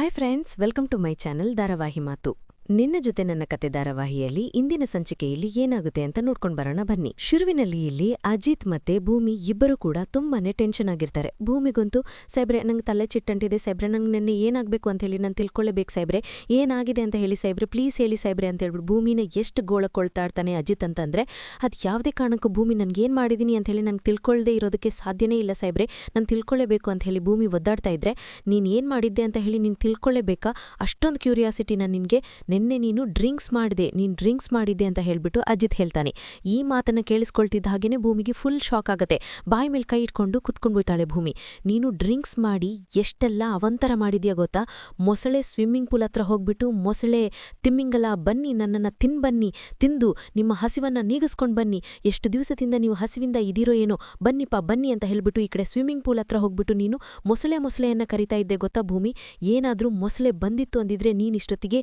Hi friends welcome to my channel ಧಾರಾವಾಹಿ ಮಾತು ನಿನ್ನ ಜೊತೆ ನನ್ನ ಕತೆ ಧಾರಾವಾಹಿಯಲ್ಲಿ ಇಂದಿನ ಸಂಚಿಕೆಯಲ್ಲಿ ಏನಾಗುತ್ತೆ ಅಂತ ನೋಡ್ಕೊಂಡ್ ಬರೋಣ. ಬನ್ನಿ. ಶುರುವಿನಲ್ಲಿ ಇಲ್ಲಿ ಅಜಿತ್ ಮತ್ತೆ ಭೂಮಿ ಇಬ್ಬರು ಕೂಡ ತುಂಬಾನೇ ಟೆನ್ಷನ್ ಆಗಿರ್ತಾರೆ. ಭೂಮಿಗಂತೂ ಸೈಬ್ರೆ ನಂಗೆ ತಲೆ ಚಿಟ್ಟಂಟಿದೆ. ಸೈಬ್ರೆ ನಂಗೆ ನಿನ್ನೆ ಏನಾಗಬೇಕು ಅಂತ ಹೇಳಿ ನಾನು ತಿಳ್ಕೊಳ್ಳೇಬೇಕು ಸೈಬ್ರೆ ಏನಾಗಿದೆ ಅಂತ ಹೇಳಿ ಸೈಬ್ರೆ ಪ್ಲೀಸ್ ಹೇಳಿ ಸೈಬ್ರೆ ಅಂತ ಹೇಳ್ಬಿಟ್ಟು ಭೂಮಿನ ಎಷ್ಟು ಗೋಳಕೊಳ್ತಾ ಇರ್ತಾನೆ ಅಜಿತ್ ಅಂತಂದ್ರೆ, ಅದು ಯಾವುದೇ ಕಾರಣಕ್ಕೂ ಭೂಮಿ ನನ್ಗೆ ಏನ್ ಮಾಡಿದೀನಿ ಅಂತ ಹೇಳಿ ನಂಗೆ ತಿಳ್ಕೊಳ್ಳದೆ ಇರೋದಕ್ಕೆ ಸಾಧ್ಯನೇ ಇಲ್ಲ ಸೈಬ್ರೆ ನಾನು ತಿಳ್ಕೊಳ್ಳೇಬೇಕು ಅಂತ ಹೇಳಿ ಭೂಮಿ ಒದ್ದಾಡ್ತಾ ಇದ್ರೆ ನೀನ್ ಏನ್ ಮಾಡಿದ್ದೆ ಅಂತ ಹೇಳಿ ನೀನು ತಿಳ್ಕೊಳ್ಳೇಬೇಕಾ ಅಷ್ಟೊಂದು ಕ್ಯೂರಿಯಾಸಿಟಿ ನಾನು ನಿನ್ಗೆ. ನಿನ್ನೆ ನೀನು ಡ್ರಿಂಕ್ಸ್ ಮಾಡಿದೆ, ನೀನು ಡ್ರಿಂಕ್ಸ್ ಮಾಡಿದ್ದೆ ಅಂತ ಹೇಳಿಬಿಟ್ಟು ಅಜಿತ್ ಹೇಳ್ತಾನೆ. ಈ ಮಾತನ್ನು ಕೇಳಿಸ್ಕೊಳ್ತಿದ್ದ ಹಾಗೇನೆ ಭೂಮಿಗೆ ಫುಲ್ ಶಾಕ್ ಆಗುತ್ತೆ. ಬಾಯಿ ಮೇಲೆ ಕೈ ಇಟ್ಕೊಂಡು ಕುತ್ಕೊಂಡು ಹೋಯ್ತಾಳೆ ಭೂಮಿ. ನೀನು ಡ್ರಿಂಕ್ಸ್ ಮಾಡಿ ಎಷ್ಟೆಲ್ಲ ಅವಂತರ ಮಾಡಿದ್ಯಾ ಗೊತ್ತಾ? ಮೊಸಳೆ ಸ್ವಿಮ್ಮಿಂಗ್ ಪೂಲ್ ಹತ್ರ ಹೋಗ್ಬಿಟ್ಟು ಮೊಸಳೆ ತಿಮ್ಮಿಂಗಲ ಬನ್ನಿ, ನನ್ನನ್ನು ತಿನ್ಬನ್ನಿ ತಿಂದು ನಿಮ್ಮ ಹಸಿವನ್ನು ನೀಗಿಸ್ಕೊಂಡು ಬನ್ನಿ. ಎಷ್ಟು ದಿವಸದಿಂದ ನೀವು ಹಸಿವಿಂದ ಇದೀರೋ ಏನೋ, ಬನ್ನಿಪ್ಪ, ಬನ್ನಿ ಅಂತ ಹೇಳ್ಬಿಟ್ಟು ಈ ಕಡೆ ಸ್ವಿಮ್ಮಿಂಗ್ ಪೂಲ್ ಹತ್ರ ಹೋಗ್ಬಿಟ್ಟು ನೀನು ಮೊಸಳೆ ಮೊಸಳೆಯನ್ನು ಕರಿತಾ ಇದ್ದೆ ಗೊತ್ತಾ ಭೂಮಿ? ಏನಾದರೂ ಮೊಸಳೆ ಬಂದಿತ್ತು ಅಂದಿದ್ರೆ ನೀನು ಇಷ್ಟೊತ್ತಿಗೆ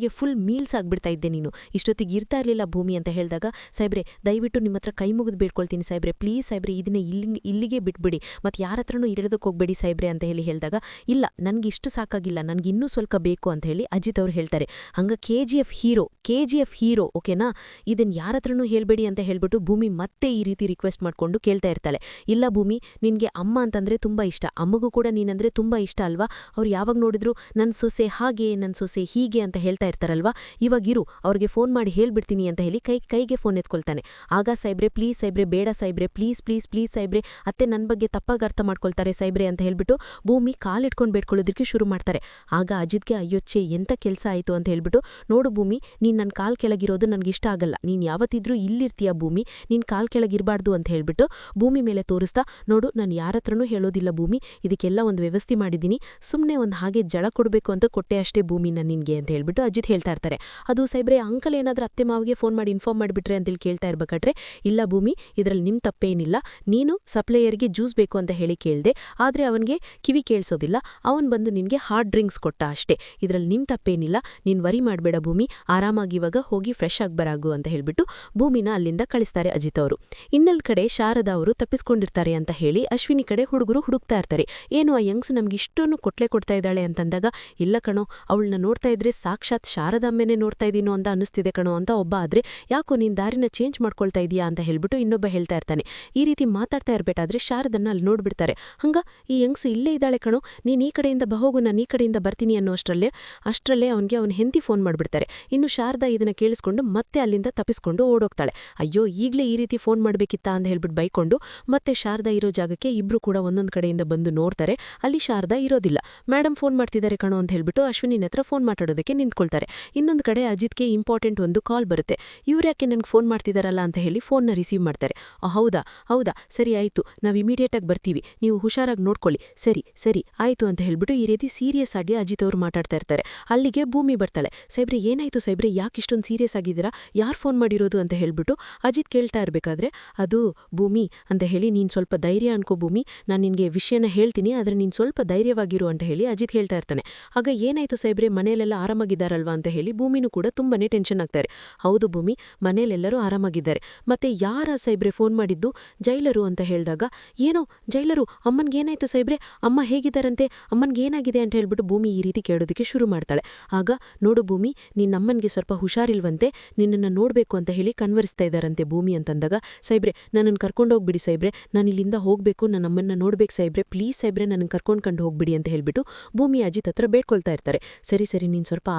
ಮೊಸಳೆಗೆ ಫುಲ್ ಮೀಲ್ಸ್ ಆಗ್ಬಿಡ್ತಾ ಇದ್ದೆ ನೀನು. ಇಷ್ಟೊತ್ತಿಗೆ ಇರ್ತಾ ಇರಲಿಲ್ಲ ಭೂಮಿ ಅಂತ ಹೇಳಿದಾಗ ಸೈಬ್ರೆ ದಯವಿಟ್ಟು ನಿಮ್ಮ ಹತ್ರ ಕೈ ಮುಗಿದು ಬೇಡ್ಕೊಳ್ತೀನಿ ಸೈಬ್ರೆ ಪ್ಲೀಸ್ ಸೈಬ್ರೆ ಇದನ್ನ ಇಲ್ಲಿ ಇಲ್ಲಿಗೆ ಬಿಟ್ಬಿಡಿ. ಮತ್ತೆ ಯಾರ ಹತ್ರನೂ ಇಡೋದಕ್ಕೆ ಹೋಗ್ಬೇಡಿ ಸೈಬ್ರೆ ಅಂತ ಹೇಳಿ ಹೇಳಿದಾಗ, ಇಲ್ಲ, ನನಗೆ ಇಷ್ಟು ಸಾಕಾಗಿಲ್ಲ. ನನಗೆ ಇನ್ನೂ ಸ್ವಲ್ಪ ಬೇಕು, ಅಂತ ಹೇಳಿ ಅಜಿತ್ ಅವರು ಹೇಳ್ತಾರೆ. ಹಂಗೆ K G F hero K G F hero ಓಕೆನಾ ಇದನ್ನು ಯಾರ ಹತ್ರನೂ ಹೇಳಬೇಡಿ ಅಂತ ಹೇಳ್ಬಿಟ್ಟು ಭೂಮಿ ಮತ್ತೆ ಈ ರೀತಿ ರಿಕ್ವೆಸ್ಟ್ ಮಾಡ್ಕೊಂಡು ಕೇಳ್ತಾ ಇರ್ತಾಳೆ. ಇಲ್ಲ ಭೂಮಿ, ನಿನಗೆ ಅಮ್ಮ ಅಂತಂದರೆ ತುಂಬಾ ಇಷ್ಟ. ಅಮ್ಮಗೂ ಕೂಡ ನೀನಂದರೆ ತುಂಬ ಇಷ್ಟ ಅಲ್ವಾ? ಅವ್ರು ಯಾವಾಗ ನೋಡಿದ್ರು ನನ್ನ ಸೊಸೆ ಹಾಗೆ ನನ್ನ ಸೊಸೆ ಹೀಗೆ, ಅಂತ ಹೇಳ್ತಾ ಇರ್ತಾರಲ್ವಾ? ಇವಾಗಿರು ಅವ್ರಿಗೆ ಫೋನ್ ಮಾಡಿ ಹೇಳ್ಬಿಡ್ತೀನಿ ಅಂತ ಹೇಳಿ ಕೈ, ಕೈಗೆ ಫೋನ್ ಎತ್ಕೊಳ್ತಾನೆ. ಆಗ ಸೈಬ್ರೆ ಪ್ಲೀಸ್ ಸೈಬ್ರೆ, ಬೇಡ ಸೈಬ್ರೆ ಪ್ಲೀಸ್ ಪ್ಲೀಸ್ ಪ್ಲೀಸ್ ಸೈಬ್ರೆ, ಅತ್ತೆ ನನ್ನ ಬಗ್ಗೆ ತಪ್ಪಾಗಿ ಅರ್ಥ ಮಾಡ್ಕೊಳ್ತಾರೆ ಸೈಬ್ರೆ ಅಂತ ಹೇಳ್ಬಿಟ್ಟು ಭೂಮಿ ಕಾಲಿಟ್ಕೊಂಡು ಬೇಡ್ಕೊಳ್ಳೋದಕ್ಕೆ ಶುರು ಮಾಡ್ತಾರೆ. ಆಗ ಅಜಿತ್ಗೆ ಅಯ್ಯೊಚ್ಚೆ ಎಂತ ಕೆಲಸ ಆಯಿತು? ಅಂತ ಹೇಳ್ಬಿಟ್ಟು, ನೋಡು ಭೂಮಿ, ನೀನು ನನ್ನ ಕಾಲ್ ಕೆಳಗಿರೋದು ನನಗೆ ಇಷ್ಟ ಆಗಲ್ಲ. ನೀನು ಯಾವತ್ತಿದ್ರೂ ಇಲ್ಲಿರ್ತೀಯ ಭೂಮಿ? ನೀನು ಕಾಲ್ ಕೆಳಗಿರಬಾರ್ದು ಅಂತ ಹೇಳ್ಬಿಟ್ಟು ಭೂಮಿ ಮೇಲೆ ತೋರಿಸ್ತಾ, ನೋಡು, ನಾನು ಯಾರ ಹತ್ರನೂ ಹೇಳೋದಿಲ್ಲ ಭೂಮಿ. ಇದಕ್ಕೆಲ್ಲ ಒಂದು ವ್ಯವಸ್ಥೆ ಮಾಡಿದ್ದೀನಿ. ಸುಮ್ಮನೆ ಒಂದು ಹಾಗೆ ಜಳ ಕೊಡಬೇಕು ಅಂತ ಕೊಟ್ಟೆ ಅಷ್ಟೇ ಭೂಮಿ ನಿನ್ಗೆ ಅಂತ ಹೇಳ್ಬಿಟ್ಟು ಅಜಿತ್ ಹೇಳ್ತಾ ಇರ್ತಾರೆ. ಅದು ಸೈಬ್ರೆ, ಅಂಕಲ್ ಏನಾದ್ರೂ ಅತ್ತೆ ಮಾವಿಗೆ ಫೋನ್ ಮಾಡಿ ಇನ್ಫಾರ್ಮ್ ಮಾಡಿಬಿಟ್ರೆ ಅಂತೇಳಿ ಕೇಳ್ತಾ ಇರ್ಬೇಕಾದ್ರೆ, ಇಲ್ಲ ಭೂಮಿ, ಇದರಲ್ಲಿ ನಿಮ್ಮ ತಪ್ಪೇನಿಲ್ಲ, ನೀನು ಸಪ್ಲೈಯರ್ಗೆ ಜ್ಯೂಸ್ ಬೇಕು ಅಂತ ಹೇಳಿ ಕೇಳ್ದೆ, ಆದ್ರೆ ಅವನಿಗೆ ಕಿವಿ ಕೇಳಿಸೋದಿಲ್ಲ, ಅವನು ಬಂದು ನಿನಗೆ ಹಾರ್ಡ್ ಡ್ರಿಂಕ್ಸ್ ಕೊಟ್ಟ ಅಷ್ಟೇ, ಇದರಲ್ಲಿ ನಿಮ್ಮ ತಪ್ಪೇನಿಲ್ಲ, ನೀನ್ ವರಿ ಮಾಡಬೇಡ ಭೂಮಿ, ಆರಾಮಾಗಿ ಇವಾಗ ಹೋಗಿ ಫ್ರೆಶ್ ಆಗಿ ಬರಾಗು ಅಂತ ಹೇಳಿಬಿಟ್ಟು ಭೂಮಿನ ಅಲ್ಲಿಂದ ಕಳಿಸ್ತಾರೆ ಅಜಿತ್ ಅವರು. ಇನ್ನೊಂದು ಕಡೆ ಶಾರದಾ ಅವರು ತಪ್ಪಿಸ್ಕೊಂಡಿರ್ತಾರೆ ಅಂತ ಹೇಳಿ ಅಶ್ವಿನಿ ಕಡೆ ಹುಡುಗರು ಹುಡುಕ್ತಾ ಇರ್ತಾರೆ. ಏನು ಆ ಯಂಗ್ಸ್ ನಮಗೆ ಇಷ್ಟೊಂದು ಕೊಟ್ಲೆ ಕೊಡ್ತಾ ಇದ್ದಾಳೆ ಅಂತಂದಾಗ, ಇಲ್ಲ ಕಣೋ, ಅವಳನ್ನ ನೋಡ್ತಾ ಇದ್ರೆ ಸಾಕ್ಷಾತ್ ಶಾರದಾಮ್ಮೆನೆ ನೋಡ್ತಾ ಇದ್ದೀನೋ ಅಂತ ಅನ್ನಿಸ್ತಿದೆ ಕಣೋ ಅಂತ ಒಬ್ಬ ಆದರೆ, ಯಾಕೋ ನೀನು ದಾರಿನ ಚೇಂಜ್ ಮಾಡ್ಕೊಳ್ತಾ ಇದೀಯಾ? ಅಂತ ಹೇಳ್ಬಿಟ್ಟು ಇನ್ನೊಬ್ಬ ಹೇಳ್ತಾ ಇರ್ತಾನೆ. ಈ ರೀತಿ ಮಾತಾಡ್ತಾ ಇರಬೇಕಾದ್ರೆ ಶಾರದನ್ನ ಅಲ್ಲಿ ನೋಡ್ಬಿಡ್ತಾರೆ. ಹಂಗ ಈ ಯಂಗ್ಸು ಇಲ್ಲೇ ಇದ್ದಾಳೆ ಕಣೋ, ನೀನು ಈ ಕಡೆಯಿಂದ ಬಹೋಗು ನಾನು ಈ ಕಡೆಯಿಂದ ಬರ್ತೀನಿ ಅನ್ನೋ ಅಷ್ಟರಲ್ಲೇ ಅಷ್ಟರಲ್ಲೇ ಅವನಿಗೆ ಅವನ ಹೆಂಡತಿ ಫೋನ್ ಮಾಡಿಬಿಡ್ತಾರೆ. ಇನ್ನು ಶಾರದಾ ಇದನ್ನ ಕೇಳಿಸ್ಕೊಂಡು ಮತ್ತೆ ಅಲ್ಲಿಂದ ತಪ್ಪಿಸ್ಕೊಂಡು ಓಡೋಗ್ತಾಳೆ. ಅಯ್ಯೋ, ಈಗಲೇ ಈ ರೀತಿ ಫೋನ್ ಮಾಡಬೇಕಿತ್ತಾ? ಅಂತ ಹೇಳ್ಬಿಟ್ಟು ಬೈಕೊಂಡು ಮತ್ತೆ ಶಾರದಾ ಇರೋ ಜಾಗಕ್ಕೆ ಇಬ್ರು ಕೂಡ ಒಂದೊಂದು ಕಡೆಯಿಂದ ಬಂದು ನೋಡ್ತಾರೆ. ಅಲ್ಲಿ ಶಾರದಾ ಇರೋದಿಲ್ಲ. ಮೇಡಮ್ ಫೋನ್ ಮಾಡ್ತಿದ್ದಾರೆ ಕಣೋ ಅಂತ ಹೇಳ್ಬಿಟ್ಟು ಅಶ್ವಿನಿ ಹತ್ರ ಫೋನ್ ಮಾತಾಡೋದಕ್ಕೆ ನಿಂತ್ಕೊಳ್ತಾರೆ. ಇನ್ನೊಂದು ಕಡೆ ಅಜಿತ್ಗೆ ಇಂಪಾರ್ಟೆಂಟ್ ಒಂದು ಕಾಲ್ ಬರುತ್ತೆ. ಇವ್ರ್ಯಾಕೆ ನನಗೆ ಫೋನ್ ಮಾಡ್ತಿದಾರಲ್ಲ ಅಂತ ಹೇಳಿ ಫೋನ್ನ ರಿಸೀವ್ ಮಾಡ್ತಾರೆ. ಹೌದಾ? ಹೌದಾ? ಸರಿ, ಆಯಿತು. ನಾವು ಇಮಿಡಿಯೇಟಾಗಿ ಬರ್ತೀವಿ. ನೀವು ಹುಷಾರಾಗಿ ನೋಡ್ಕೊಳ್ಳಿ. ಸರಿ ಸರಿ, ಆಯ್ತು ಅಂತ ಹೇಳಿಬಿಟ್ಟು ಈ ರೀತಿ ಸೀರಿಯಸ್ ಆಗಿ ಅಜಿತ್ ಅವರು ಮಾತಾಡ್ತಾ ಇರ್ತಾರೆ. ಅಲ್ಲಿಗೆ ಭೂಮಿ ಬರ್ತಾಳೆ. ಸೈಬ್ರೆ, ಏನಾಯ್ತು ಸೈಬ್ರೆ? ಯಾಕೆ ಇಷ್ಟೊಂದು ಸೀರಿಯಸ್ ಆಗಿದ್ದೀರಾ? ಯಾರು ಫೋನ್ ಮಾಡಿರೋದು? ಅಂತ ಹೇಳಿಬಿಟ್ಟು ಅಜಿತ್ ಕೇಳ್ತಾ ಇರ್ಬೇಕಾದ್ರೆ, ಅದು ಭೂಮಿ ಅಂತ ಹೇಳಿ ನೀನು ಸ್ವಲ್ಪ ಧೈರ್ಯ ಅನ್ಕೋ ಭೂಮಿ. ನಾನು ನಿನಗೆ ವಿಷಯನ ಹೇಳ್ತೀನಿ, ಆದರೆ ನೀನು ಸ್ವಲ್ಪ ಧೈರ್ಯವಾಗಿರು ಅಂತ ಹೇಳಿ ಅಜಿತ್ ಹೇಳ್ತಾ ಇರ್ತಾನೆ. ಆಗ ಏನಾಯ್ತು ಸೈಬ್ರೆ? ಮನೆಯಲ್ಲೆಲ್ಲ ಆರಾಮಾಗಿದ್ದಾರಲ್ವಾ? ಅಂತ ಹೇಳಿ ಭೂಮಿನೂ ಕೂಡ ತುಂಬಾನೇ ಟೆನ್ಷನ್ ಆಗ್ತಾರೆ. ಹೌದು ಭೂಮಿ, ಮನೆಯಲ್ಲೆಲ್ಲರೂ ಆರಾಮಾಗಿದ್ದಾರೆ. ಮತ್ತೆ ಯಾರ ಸೈಬ್ರೆ ಫೋನ್ ಮಾಡಿದ್ದು? ಜೈಲರು ಅಂತ ಹೇಳಿದಾಗ, ಏನೋ ಜೈಲರು ಅಮ್ಮನ್ಗೇನಾಯ್ತು ಸೈಬ್ರೆ? ಅಮ್ಮ ಹೇಗಿದ್ದಾರಂತೆ? ಅಮ್ಮನ್ಗೇನಾಗಿದೆ ಅಂತ ಹೇಳ್ಬಿಟ್ಟು ಭೂಮಿ ಈ ರೀತಿ ಕೇಳೋದಕ್ಕೆ ಶುರು ಮಾಡ್ತಾಳೆ. ಆಗ, ನೋಡು ಭೂಮಿ, ನಿನ್ನ ಅಮ್ಮನಿಗೆ ಸ್ವಲ್ಪ ಹುಷಾರಿಲ್ವಂತೆ, ನಿನ್ನನ್ನ ನೋಡಬೇಕು ಅಂತ ಹೇಳಿ ಕನ್ವರಿಸ್ತಾ ಇದ್ದಾರಂತೆ ಭೂಮಿ ಅಂತಂದಾಗ, ಸೈಬ್ರೆ, ನನ್ನನ್ನು ಕರ್ಕೊಂಡೋಗ್ಬಿಡಿ ಸೈಬ್ರೆ, ನಾನು ಇಲ್ಲಿಂದ ಹೋಗಬೇಕು, ನನ್ನ ಅಮ್ಮನ್ನ ನೋಡ್ಬೇಕು ಸೈಬ್ರೆ ಪ್ಲೀಸ್ ಸೈಬ್ರೆ, ನನ್ನನ್ನು ಕರ್ಕೊಂಡು ಕಂಡು ಹೋಗ್ಬಿಡಿ ಅಂತ ಹೇಳ್ಬಿಟ್ಟು ಭೂಮಿ ಅಜಿತ್ ಹತ್ರ ಬೇಡ್ಕೊಳ್ತಾ ಇರ್ತಾರೆ. ಸರಿ ಸರಿ, ನೀನ್ ಸ್ವಲ್ಪ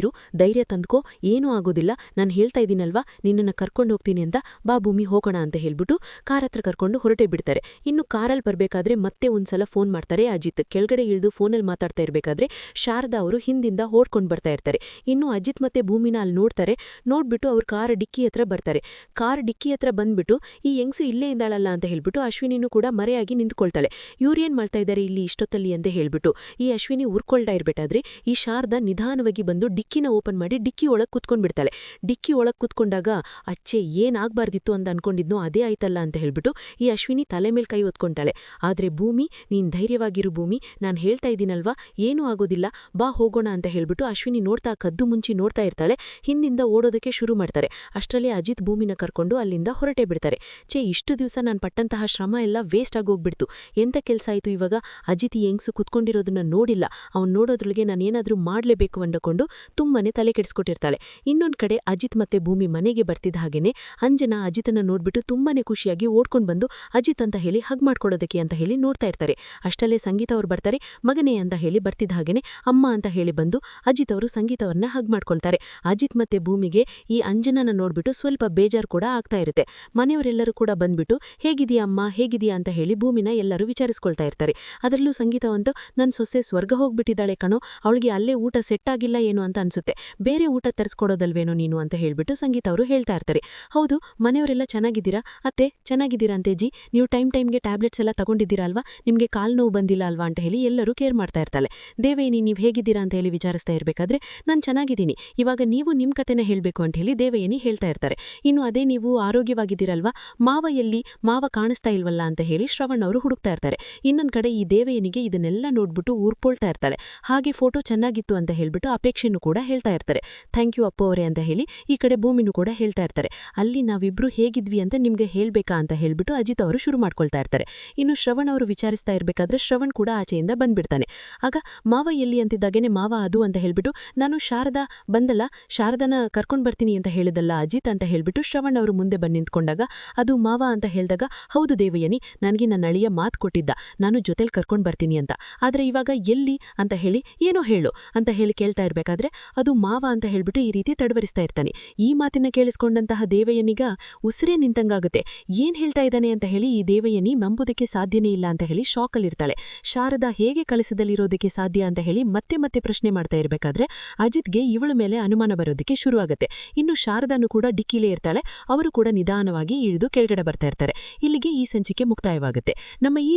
ಆರಾಮಾಗಿರು ಧೈರ್ಯ ತಂದ್ಕೋ, ಏನೂ ಆಗೋದಿಲ್ಲ. ನಾನು ಹೇಳ್ತಾ ಇದ್ದೀನಲ್ವಾ ನಿನ್ನನ್ನು ಕರ್ಕೊಂಡು ಹೋಗ್ತೀನಿ ಅಂತ ಬಾ ಭೂಮಿ ಹೋಗೋಣ ಅಂತ ಹೇಳ್ಬಿಟ್ಟು ಕಾರ್ ಹತ್ರ ಕರ್ಕೊಂಡು ಹೊರಟೆ ಬಿಡ್ತಾರೆ. ಇನ್ನು ಕಾರಲ್ಲಿ ಬರಬೇಕಾದ್ರೆ ಮತ್ತೆ ಒಂದ್ಸಲ ಫೋನ್ ಮಾಡ್ತಾರೆ ಅಜಿತ್. ಕೆಳಗಡೆ ಇಳಿದು ಫೋನಲ್ಲಿ ಮಾತಾಡ್ತಾ ಇರ್ಬೇಕಾದ್ರೆ ಶಾರದಾ ಅವರು ಹಿಂದಿಂದ ಓಡ್ಕೊಂಡು ಬರ್ತಾ ಇರ್ತಾರೆ. ಇನ್ನು ಅಜಿತ್ ಮತ್ತೆ ಭೂಮಿನ ಅಲ್ಲಿ ನೋಡ್ತಾರೆ. ನೋಡ್ಬಿಟ್ಟು ಅವ್ರ ಕಾರ್ ಡಿಕ್ಕಿ ಹತ್ರ ಬರ್ತಾರೆ. ಕಾರ್ ಡಿಕ್ಕಿ ಹತ್ರ ಬಂದ್ಬಿಟ್ಟು ಈ ಹೆಂಗ್ಸು ಇಲ್ಲೇ ಇದ್ದಾಳಲ್ಲ ಅಂತ ಹೇಳ್ಬಿಟ್ಟು ಅಶ್ವಿನಿನೂ ಕೂಡ ಮರೆಯಾಗಿ ನಿಂತ್ಕೊಳ್ತಾಳೆ. ಇವ್ರೇನ್ ಮಾಡ್ತಾ ಇದ್ದಾರೆ ಇಲ್ಲಿ ಇಷ್ಟೊತ್ತಲ್ಲಿ ಅಂತ ಹೇಳ್ಬಿಟ್ಟು ಈ ಅಶ್ವಿನಿ ಉರ್ಕೊಳ್ತಾ ಇರ್ಬೇಕಾದ್ರೆ ಈ ಶಾರದಾ ನಿಧಾನವಾಗಿ ಬಂದು ಡಿಕ್ಕಿನ ಓಪನ್ ಮಾಡಿ ಡಿಕ್ಕಿ ಒಳಗೆ ಕೂತ್ಕೊಂಡ್ಬಿಡ್ತಾಳೆ ಡಿಕ್ಕಿ ಒಳಗೆ ಕೂತ್ಕೊಂಡಾಗ, ಅಚ್ಚೆ ಏನಾಗಬಾರ್ದಿತ್ತು ಅಂತ ಅನ್ಕೊಂಡಿದ್ನೋ, ಅದೇ ಆಯ್ತಲ್ಲ ಅಂತ ಹೇಳ್ಬಿಟ್ಟು ಈ ಅಶ್ವಿನಿ ತಲೆ ಮೇಲೆ ಕೈ ಒತ್ಕೊಂತಾಳೆ ಆದರೆ ಭೂಮಿ, ನೀನು ಧೈರ್ಯವಾಗಿರು ಭೂಮಿ, ನಾನು ಹೇಳ್ತಾ ಇದ್ದೀನಲ್ವಾ? ಏನೂ ಆಗೋದಿಲ್ಲ. ಬಾ, ಹೋಗೋಣ ಅಂತ ಹೇಳ್ಬಿಟ್ಟು ಅಶ್ವಿನಿ ನೋಡ್ತಾ, ಕದ್ದು ಮುಂಚಿ ನೋಡ್ತಾ ಇರ್ತಾಳೆ. ಹಿಂದಿಂದ ಓಡೋದಕ್ಕೆ ಶುರು ಮಾಡ್ತಾರೆ. ಅಷ್ಟರಲ್ಲೇ ಅಜಿತ್ ಭೂಮಿನ ಕರ್ಕೊಂಡು ಅಲ್ಲಿಂದ ಹೊರಟೇ ಬಿಡ್ತಾರೆ. ಛೇ, ಇಷ್ಟು ದಿವಸ ನಾನು ಪಟ್ಟಂತಹ ಶ್ರಮ ಎಲ್ಲ ವೇಸ್ಟ್ ಆಗೋಗ್ಬಿಡ್ತು. ಎಂಥ ಕೆಲಸ ಆಯಿತು ಇವಾಗ? ಅಜಿತ್ ಹೆಂಗ್ಸು ಕುತ್ಕೊಂಡಿರೋದನ್ನ ನೋಡಿಲ್ಲ. ಅವ್ನು ನೋಡೋದ್ರೊಳಗೆ ನಾನೇನಾದರೂ ಮಾಡಲೇಬೇಕು ಅಂದುಕೊಂಡು ತುಂಬಾನೇ ತಲೆ ಕೆಡಿಸ್ಕೊಟ್ಟಿರ್ತಾಳೆ. ಇನ್ನೊಂದು ಕಡೆ ಅಜಿತ್ ಮತ್ತೆ ಭೂಮಿ ಮನೆಗೆ ಬರ್ತಿದ್ದ ಹಾಗೇನೆ ಅಂಜನ ಅಜಿತನ ನೋಡ್ಬಿಟ್ಟು ತುಂಬಾನೇ ಖುಷಿಯಾಗಿ ಓಡ್ಕೊಂಡು ಬಂದು, ಅಜಿತ್ ಅಂತ ಹೇಳಿ ಹಗ್ ಮಾಡ್ಕೊಡೋದಕ್ಕೆ ಅಂತ ಹೇಳಿ ನೋಡ್ತಾ ಇರ್ತಾರೆ. ಅಷ್ಟಲ್ಲೇ ಸಂಗೀತ ಅವ್ರು ಬರ್ತಾರೆ. ಮಗನೇ ಅಂತ ಹೇಳಿ ಬರ್ತಿದ್ದ ಹಾಗೇನೆ ಅಮ್ಮ ಅಂತ ಹೇಳಿ ಬಂದು ಅಜಿತ್ ಅವರು ಸಂಗೀತ ಅವ್ರನ್ನ ಹಗ್ ಮಾಡ್ಕೊಳ್ತಾರೆ. ಅಜಿತ್ ಮತ್ತೆ ಭೂಮಿಗೆ ಈ ಅಂಜನನ ನೋಡ್ಬಿಟ್ಟು ಸ್ವಲ್ಪ ಬೇಜಾರು ಕೂಡ ಆಗ್ತಾ ಇರುತ್ತೆ. ಮನೆಯವರೆಲ್ಲರೂ ಕೂಡ ಬಂದ್ಬಿಟ್ಟು, ಹೇಗಿದೆಯಾ ಅಮ್ಮ? ಹೇಗಿದೆಯಾ? ಅಂತ ಹೇಳಿ ಭೂಮಿನ ಎಲ್ಲರೂ ವಿಚಾರಿಸ್ಕೊಳ್ತಾ ಇರ್ತಾರೆ. ಅದರಲ್ಲೂ ಸಂಗೀತವಂತೂ ನನ್ನ ಸೊಸೆ ಸ್ವರ್ಗ ಹೋಗ್ಬಿಟ್ಟಿದ್ದಾಳೆ ಕಣೋ. ಅವಳಿಗೆ ಅಲ್ಲೇ ಊಟ ಸೆಟ್ ಆಗಿಲ್ಲ ಏನು? ಅಂತ ಅನ್ಸುತ್ತೆ. ಬೇರೆ ಊಟ ತರಿಸ್ಕೊಡೋದಲ್ವೇನೋ ನೀನು ಅಂತ ಹೇಳ್ಬಿಟ್ಟು ಸಂಗೀತ ಅವರು ಹೇಳ್ತಾ ಇರ್ತಾರೆ. ಹೌದು, ಮನೆಯವರೆಲ್ಲ ಚೆನ್ನಾಗಿದ್ದೀರಾ? ಅತ್ತೆ, ಚೆನ್ನಾಗಿದ್ದೀರಾ ಅಂತೇಜಿ? ನೀವು ಟೈಮ್ ಟೈಮ್ಗೆ ಟ್ಯಾಬ್ಲೆಟ್ಸ್ ಎಲ್ಲ ತಗೊಂಡಿದ್ದೀರಾ ಅಲ್ವಾ? ನಿಮಗೆ ಕಾಲು ನೋವು ಬಂದಿಲ್ಲ ಅಲ್ವಾ ಅಂತ ಹೇಳಿ ಎಲ್ಲರೂ ಕೇರ್ ಮಾಡ್ತಾ ಇರ್ತಾಳೆ. ದೇವೇನಿ, ನೀವು ಹೇಗಿದ್ದೀರಾ ಅಂತ ಹೇಳಿ ವಿಚಾರಿಸ್ತಾ ಇರಬೇಕಾದ್ರೆ, ನಾನು ಚೆನ್ನಾಗಿದ್ದೀನಿ. ಇವಾಗ ನೀವು ನಿಮ್ಮ ಕತೆನ ಹೇಳಬೇಕು ಅಂತ ಹೇಳಿ ದೇವಯಾನಿ ಹೇಳ್ತಾ ಇರ್ತಾರೆ. ಇನ್ನು ಅದೇ ನೀವು ಆರೋಗ್ಯವಾಗಿದ್ದೀರಲ್ವಾ? ಮಾವ ಎಲ್ಲಿ? ಮಾವ ಕಾಣಿಸ್ತಾ ಇಲ್ವಲ್ಲ ಅಂತ ಹೇಳಿ ಶ್ರವಣ್ ಅವರು ಹುಡುಕ್ತಾ ಇರ್ತಾರೆ. ಇನ್ನೊಂದು ಕಡೆ ಈ ದೇವಯ್ಯನಿಗೆ ಇದನ್ನೆಲ್ಲ ನೋಡ್ಬಿಟ್ಟು ಊರ್ಕೊಳ್ತಾ ಇರ್ತಾಳೆ. ಹಾಗೆ ಫೋಟೋ ಚೆನ್ನಾಗಿತ್ತು ಅಂತ ಹೇಳ್ಬಿಟ್ಟು ಅಪೇಕ್ಷೆನೂ ಕೂಡ ಹೇಳ್ತಾ ಇರ್ತಾರೆ. ಥ್ಯಾಂಕ್ ಯು ಅಪ್ಪು ಅವರೇ ಅಂತ ಹೇಳಿ ಈ ಕಡೆ ಭೂಮಿನೂ ಕೂಡ ಹೇಳ್ತಾ ಇರ್ತಾರೆ. ಅಲ್ಲಿ ನಾವಿಬ್ರು ಹೇಗಿದ್ವಿ ಅಂತ ನಿಮಗೆ ಹೇಳಬೇಕಾ ಅಂತ ಹೇಳಿಬಿಟ್ಟು ಅಜಿತ್ ಅವರು ಶುರು ಮಾಡ್ಕೊಳ್ತಾ ಇರ್ತಾರೆ. ಇನ್ನು ಶ್ರವಣ್ ಅವರು ವಿಚಾರಿಸ್ತಾ ಇರ್ಬೇಕಾದ್ರೆ ಶ್ರವಣ್ ಕೂಡ ಆಚೆಯಿಂದ ಬಂದ್ಬಿಡ್ತಾನೆ. ಆಗ ಮಾವ ಎಲ್ಲಿ ಅಂತಿದ್ದಾಗೇನೆ ಮಾವ ಅದು ಅಂತ ಹೇಳಿಬಿಟ್ಟು, ನಾನು ಶಾರದಾ ಬಂದಲ್ಲ, ಶಾರದನ ಕರ್ಕೊಂಡು ಬರ್ತೀನಿ ಅಂತ ಹೇಳಿದಲ್ಲ ಅಜಿತ್ ಅಂತ ಹೇಳಿಬಿಟ್ಟು ಶ್ರವಣ್ ಅವರು ಮುಂದೆ ಬಂದು ನಿಂತ್ಕೊಂಡಾಗ, ಅದು ಮಾವ ಅಂತ ಹೇಳಿದಾಗ, ಹೌದು ದೇವಯ್ಯನಿ ನನಗೆ ನನ್ನ ಅಳಿಯ ಮಾತು ಕೊಟ್ಟಿದ್ದ, ನಾನು ಜೊತೆಲಿ ಕರ್ಕೊಂಡು ಬರ್ತೀನಿ ಅಂತ. ಆದರೆ ಇವಾಗ ಎಲ್ಲಿ? ಅಂತ ಹೇಳಿ, ಏನೋ ಹೇಳು ಅಂತ ಹೇಳಿ ಕೇಳ್ತಾ ಇರ್ಬೇಕಾದ್ರೆ ಅದು ಮಾವ ಅಂತ ಹೇಳ್ಬಿಟ್ಟು ಈ ರೀತಿ ತಡವರಿಸ್ತಾ ಇರ್ತಾನೆ. ಈ ಮಾತಿನ ಕೇಳಿಸ್ಕೊಂಡಂತಹ ದೇವಯ್ಯನಿಗ ಉಸಿರೇ ನಿಂತಂಗಾಗುತ್ತೆ. ಏನ್ ಹೇಳ್ತಾ ಇದ್ದಾನೆ ಅಂತ ಹೇಳಿ ಈ ದೇವಯ್ಯನಿ ನಂಬುದಕ್ಕೆ ಸಾಧ್ಯನೇ ಇಲ್ಲ ಅಂತ ಹೇಳಿ ಶಾಕಲ್ಲಿರ್ತಾಳೆ. ಶಾರದಾ ಹೇಗೆ ಕಳಿಸದಲ್ಲಿರೋದಕ್ಕೆ ಸಾಧ್ಯ ಅಂತ ಹೇಳಿ ಮತ್ತೆ ಮತ್ತೆ ಪ್ರಶ್ನೆ ಮಾಡ್ತಾ ಇರಬೇಕಾದ್ರೆ ಅಜಿತ್ಗೆ ಇವಳ ಮೇಲೆ ಅನುಮಾನ ಬರೋದಕ್ಕೆ ಶುರುವಾಗುತ್ತೆ. ಇನ್ನು ಶಾರದಾನು ಕೂಡ ಡಿಕ್ಕಿಲೇ ಇರ್ತಾಳೆ. ಅವರು ಕೂಡ ನಿಧಾನವಾಗಿ ಇಳಿದು ಕೆಳಗಡೆ ಬರ್ತಾ ಇರ್ತಾರೆ. ಇಲ್ಲಿಗೆ ಈ ಸಂಚಿಕೆ ಮುಕ್ತಾಯವಾಗುತ್ತೆ. ನಮ್ಮ ಈ